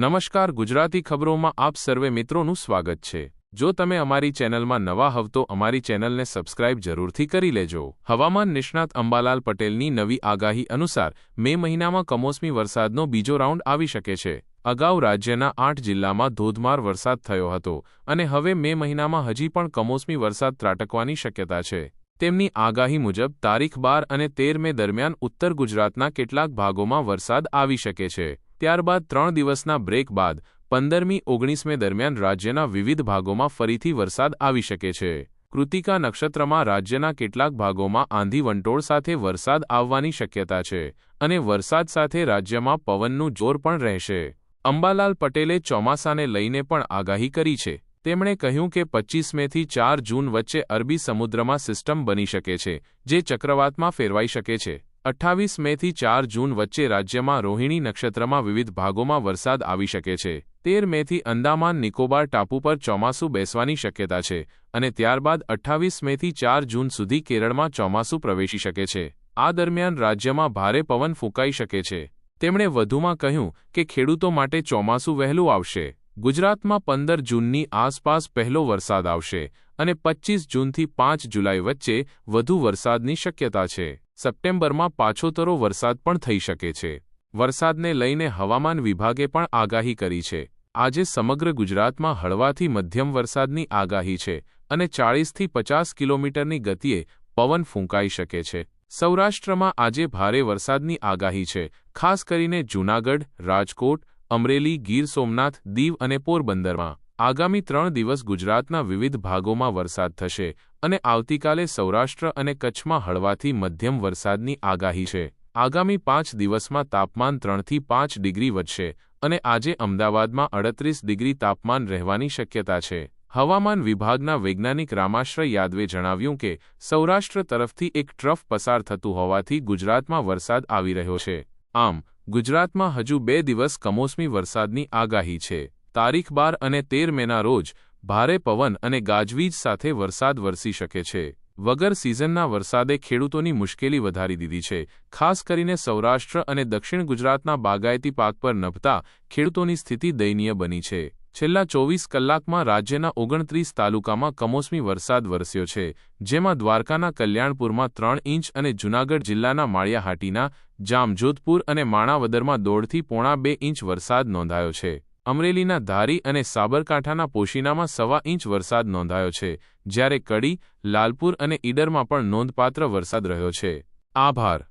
નમસ્કાર ગુજરાતી ખબરોમાં આપ સર્વે મિત્રોનું સ્વાગત છે. જો તમે અમારી ચેનલમાં નવા હવ તો અમારી ચેનલને સબસ્ક્રાઇબ જરૂરથી કરી લેજો. હવામાન નિષ્ણાત અંબાલાલ પટેલની નવી આગાહી અનુસાર મે મહિનામાં કમોસમી વરસાદનો બીજો રાઉન્ડ આવી શકે છે. અગાઉ રાજ્યના આઠ જિલ્લામાં ધોધમાર વરસાદ થયો હતો અને હવે મે મહિનામાં હજી પણ કમોસમી વરસાદ ત્રાટકવાની શક્યતા છે. તેમની આગાહી મુજબ તારીખ બાર અને તેર મે દરમિયાન ઉત્તર ગુજરાતના કેટલાક ભાગોમાં વરસાદ આવી શકે છે. ત્યારબાદ ત્રણ દિવસના બ્રેક બાદ પંદરમી ઓગણીસમે દરમિયાન રાજ્યના વિવિધ ભાગોમાં ફરીથી વરસાદ આવી શકે છે. કૃતિકા નક્ષત્રમાં રાજ્યના કેટલાક ભાગોમાં આંધી વંટોળ સાથે વરસાદ આવવાની શક્યતા છે અને વરસાદ સાથે રાજ્યમાં પવનનું જોર પણ રહેશે. અંબાલાલ પટેલે ચોમાસાને લઈને પણ આગાહી કરી છે. તેમણે કહ્યું કે પચ્ચીસ મેથી ચાર જૂન વચ્ચે અરબી સમુદ્રમાં સિસ્ટમ બની શકે છે, જે ચક્રવાતમાં ફેરવાઈ શકે છે. અઠ્ઠાવીસ મેથી ચાર જૂન વચ્ચે રાજ્યમાં રોહિણી નક્ષત્રમાં વિવિધ ભાગોમાં વરસાદ આવી શકે છે. તેર મેથી અંદામાન નિકોબાર ટાપુ પર ચોમાસું બેસવાની શક્યતા છે અને ત્યારબાદ અઠ્ઠાવીસ મેથી ચાર જૂન સુધી કેરળમાં ચોમાસું પ્રવેશી શકે છે. આ દરમિયાન રાજ્યમાં ભારે પવન ફૂંકાઈ શકે છે. તેમણે વધુમાં કહ્યું કે ખેડૂતો માટે ચોમાસું વહેલું આવશે. ગુજરાતમાં પંદર જૂનની આસપાસ પહેલો વરસાદ આવશે અને પચ્ચીસ જૂનથી પાંચ જુલાઈ વચ્ચે વધુ વરસાદની શક્યતા છે. સપ્ટેમ્બરમાં પાછોતરો વરસાદ પણ થઈ શકે છે. વરસાદને લઈને હવામાન વિભાગે પણ આગાહી કરી છે. આજે સમગ્ર ગુજરાતમાં હળવાથી મધ્યમ વરસાદની આગાહી છે અને ચાળીસથી પચાસ કિલોમીટરની ગતિએ પવન ફૂંકાઈ શકે છે. સૌરાષ્ટ્રમાં આજે ભારે વરસાદની આગાહી છે. ખાસ કરીને જૂનાગઢ, રાજકોટ, અમરેલી, ગીર સોમનાથ, દીવ અને પોરબંદરમાં આગામી ત્રણ દિવસ ગુજરાતના વિવિધ ભાગોમાં વરસાદ થશે. અને આવતીકાલે સૌરાષ્ટ્ર અને કચ્છમાં હળવાથી મધ્યમ વરસાદની આગાહી છે. આગામી પાંચ દિવસમાં તાપમાન ત્રણથી પાંચ ડિગ્રી વધશે અને આજે અમદાવાદમાં અડત્રીસ ડિગ્રી તાપમાન રહેવાની શક્યતા છે. હવામાન વિભાગના વૈજ્ઞાનિક રામાશ્રય યાદવે જણાવ્યું કે, સૌરાષ્ટ્ર તરફથી એક ટ્રફ પસાર થતું હોવાથી ગુજરાતમાં વરસાદ આવી રહ્યો છે. આમ, ગુજરાતમાં હજુ બે દિવસ કમોસમી વરસાદની આગાહી છે. તારીખ બાર અને તેર મેના રોજ ભારે પવન અને ગાજવીજ સાથે વરસાદ વરસી શકે છે. વગર સિઝનના વરસાદે ખેડૂતોની મુશ્કેલી વધારી દીધી છે. ખાસ કરીને સૌરાષ્ટ્ર અને દક્ષિણ ગુજરાતના બાગાયતી પાક પર નભતા ખેડૂતોની સ્થિતિ દયનીય બની છે. છેલ્લા ચોવીસ કલાકમાં રાજ્યના ઓગણત્રીસ તાલુકામાં કમોસમી વરસાદ વરસ્યો છે, જેમાં દ્વારકાના કલ્યાણપુરમાં ત્રણ ઇંચ અને જૂનાગઢ જિલ્લાના માળિયાહાટીના જામજોધપુર અને માણાવદરમાં દોઢથી પોણા બે ઇંચ વરસાદ નોંધાયો છે. અમરેલીના ધારી અને સાબરકાંઠાના પોશીનામાં સવા ઇંચ વરસાદ નોંધાયો છે, જ્યારે કડી, લાલપુર અને ઈડરમાં પણ નોંધપાત્ર વરસાદ રહ્યો છે. આભાર.